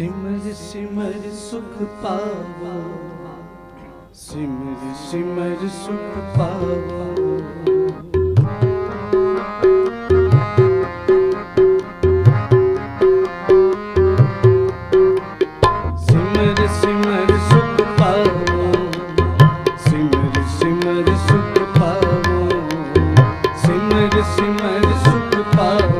ਸਿਮਰ ਸਿਮਰ ਸੁਖ ਪਾਵਾ। ਸਿਮਰ ਸਿਮਰ ਸੁਖ ਪਾਵਾ। सिमर सुख पाओ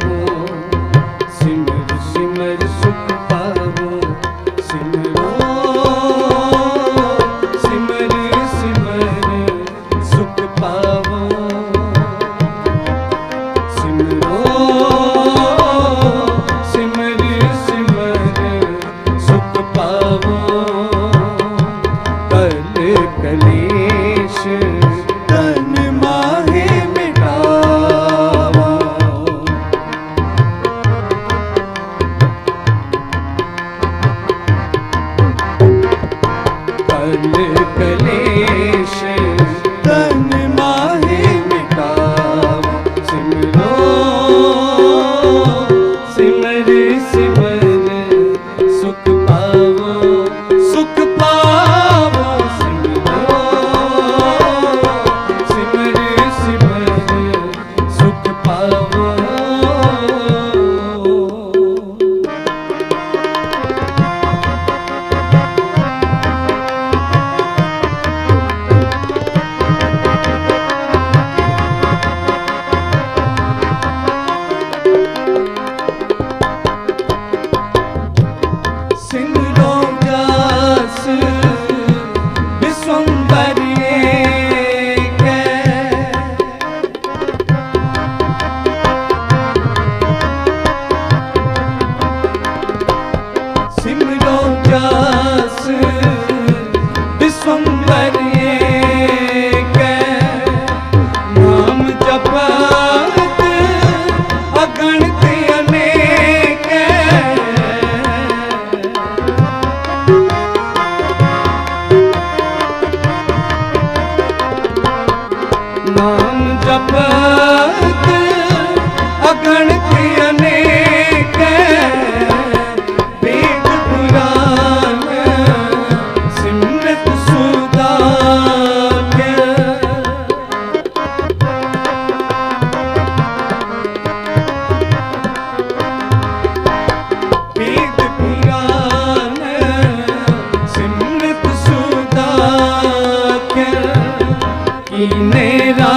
ਨਾਮ ਜਪਤ ਅਗਣ ਪ੍ਰਿਯ நேரா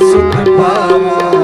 ਸੁਖ ਪਾਵੋ।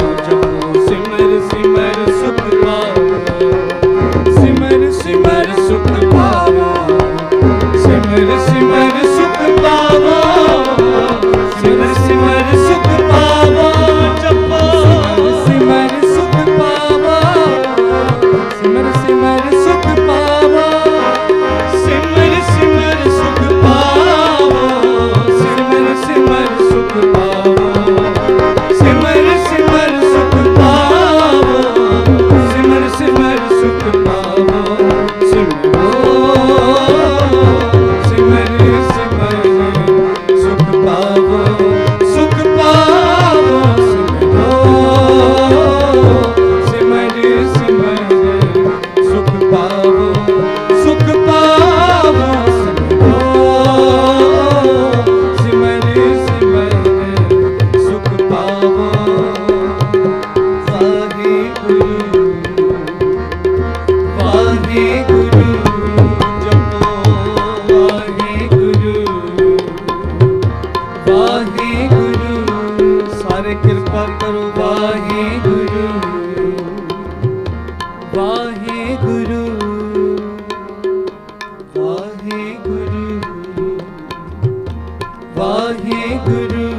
ਵਾਹਿਗੁਰੂ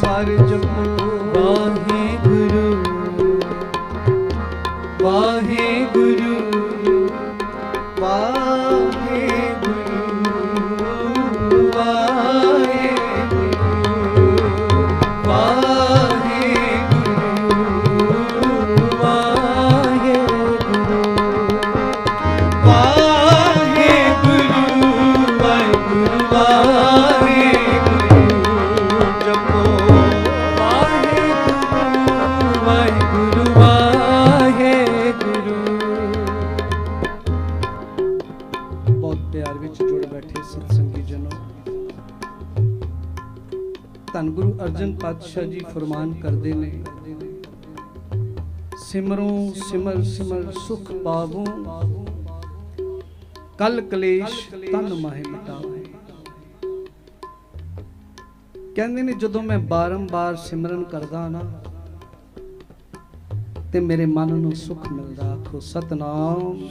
ਸਰ ਜਪੋ। ਪਾਤਸ਼ਾਹ ਜੀ ਫਰਮਾਨ ਕਰਦੇ ਨੇ, ਸਿਮਰੋ ਸਿਮਰ ਸਿਮਰ ਸੁਖ ਪਾਵੋ, ਕਲ ਕਲੇਸ਼ ਤਨ ਮਾਹਿ ਮਿਟਾਵੇ। ਕਹਿੰਦੇ ਨੇ, ਜਦੋਂ ਮੈਂ ਬਾਰੰਬਾਰ ਸਿਮਰਨ ਕਰਦਾ ਨਾ, ਤੇ ਮੇਰੇ ਮਨ ਨੂੰ ਸੁਖ ਮਿਲਦਾ। ਆਖੋ, ਸਤਨਾਮ।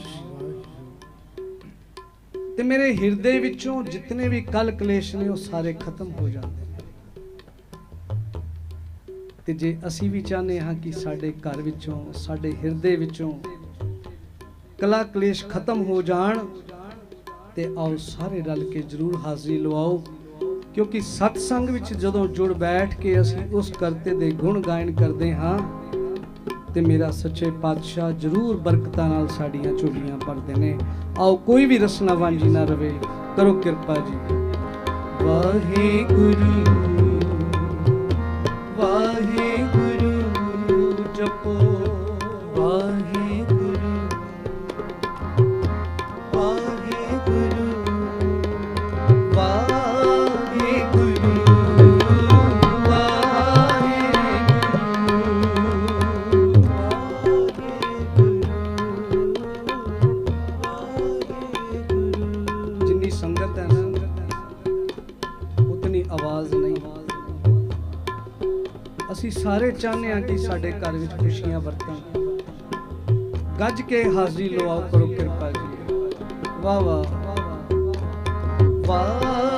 ਤੇ ਮੇਰੇ ਹਿਰਦੇ ਵਿੱਚੋਂ ਜਿੰਨੇ ਵੀ ਕਲ ਕਲੇਸ਼ ਨੇ, ਉਹ ਸਾਰੇ ਖਤਮ ਹੋ ਜਾਂਦੇ ਨੇ। ਤੇ ਜੇ ਅਸੀਂ ਵੀ ਚਾਹੁੰਦੇ ਹਾਂ ਕਿ ਸਾਡੇ ਘਰ ਵਿੱਚੋਂ, ਸਾਡੇ ਹਿਰਦੇ ਵਿੱਚੋਂ ਕਲਾ ਕਲੇਸ਼ ਖਤਮ ਹੋ ਜਾਣ, ਤੇ ਆਓ ਸਾਰੇ ਰਲ ਕੇ ਜਰੂਰ ਹਾਜ਼ਰੀ ਲਵਾਓ। ਕਿਉਂਕਿ ਸਤਸੰਗ ਵਿੱਚ ਜਦੋਂ ਜੁੜ ਬੈਠ ਕੇ ਅਸੀਂ ਉਸ ਕਰਤੇ ਦੇ ਗੁਣ ਗਾਇਨ ਕਰਦੇ ਹਾਂ, ਤੇ ਮੇਰਾ ਸੱਚੇ ਪਾਤਸ਼ਾਹ ਜਰੂਰ ਬਰਕਤਾਂ ਨਾਲ ਸਾਡੀਆਂ ਝੋਲੀਆਂ ਭਰਦੇ ਨੇ। ਆਓ ਕੋਈ ਵੀ ਰਸਨਾ ਵਾਂਝੀ ਨਾ ਰਵੇ, ਕਰੋ ਕਿਰਪਾ ਜੀ। ਵਾਹਿਗੁਰੂ। ਵਾਹਿਗੁਰੂ ਚਾਹੁੰਦੇ ਹਾਂ ਕਿ ਸਾਡੇ ਘਰ ਵਿੱਚ ਖੁਸ਼ੀਆਂ ਵਰਤਣ। ਗੱਜ ਕੇ ਹਾਜ਼ਰੀ ਲਵਾਓ, ਕਰੋ ਕਿਰਪਾ ਜੀ। ਵਾਹ ਵਾਹ। ਵਾਹ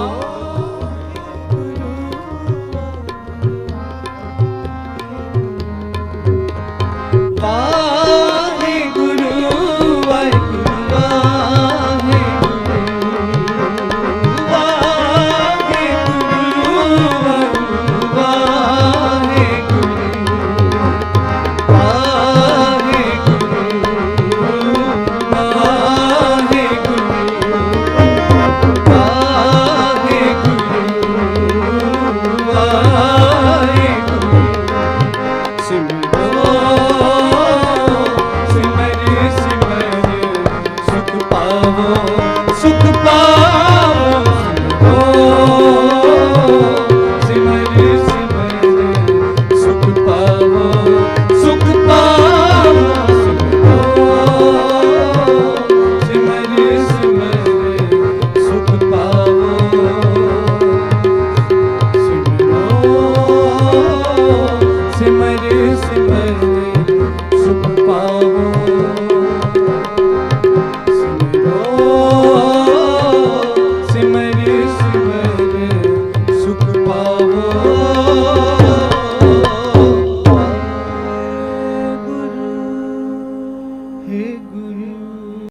Oh.